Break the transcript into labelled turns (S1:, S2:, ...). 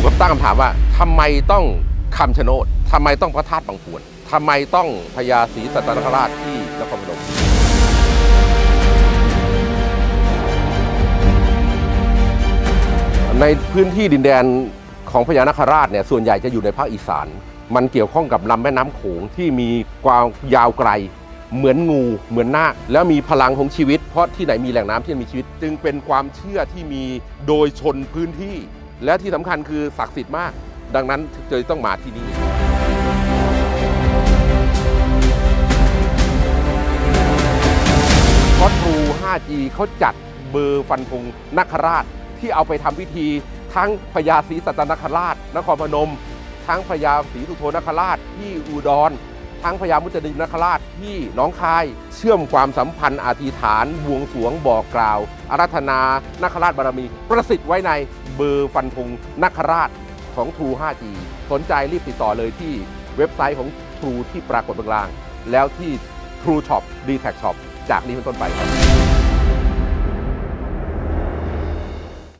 S1: ถูกกับตั้งคำถามว่าทำไมต้องคำชะโนดทำไมต้องพระธาตุบางพวนทำไมต้องพญาศรีสัตนคราชที่นครพนมในพื้นที่ดินแดนของพญานาคราชเนี่ยส่วนใหญ่จะอยู่ในภาคอีสาน มันเกี่ยวข้องกับลำแม่น้ำโขงที่มีความยาวไกล เหมือนงูเหมือนนาคแล้วมีพลังของชีวิต เพราะที่ไหนมีแหล่งน้ำที่มีชีวิต จึงเป็นความเชื่อที่มีโดยชนพื้นที่ และที่สำคัญคือศักดิ์สิทธิ์มาก ดังนั้นเลยต้องมาที่นี่เพราะทรู 5G เขาจัดเบอร์ฟันธงนักราชที่เอาไปทำพิธี ทั้งพญาศรีสัตนคราช นครพนม ทั้งพญาศรีสุโธนคราชที่อุดร ทั้งพญามุจลินนคราชที่หนองคาย เชื่อมความสัมพันธ์อธิษฐานบวงสรวงบอกกล่าว อารัธนา นคราชบารมี ประสิทธิ์ไว้ใน เบอร์ฟันธงนคราชของ True 5G สนใจรีบติดต่อเลยที่เว็บไซต์ของ True ที่ปรากฏบางล่าง แล้วที่ True Shop d t a c Shop จากนี้เป็นต้นไปครับ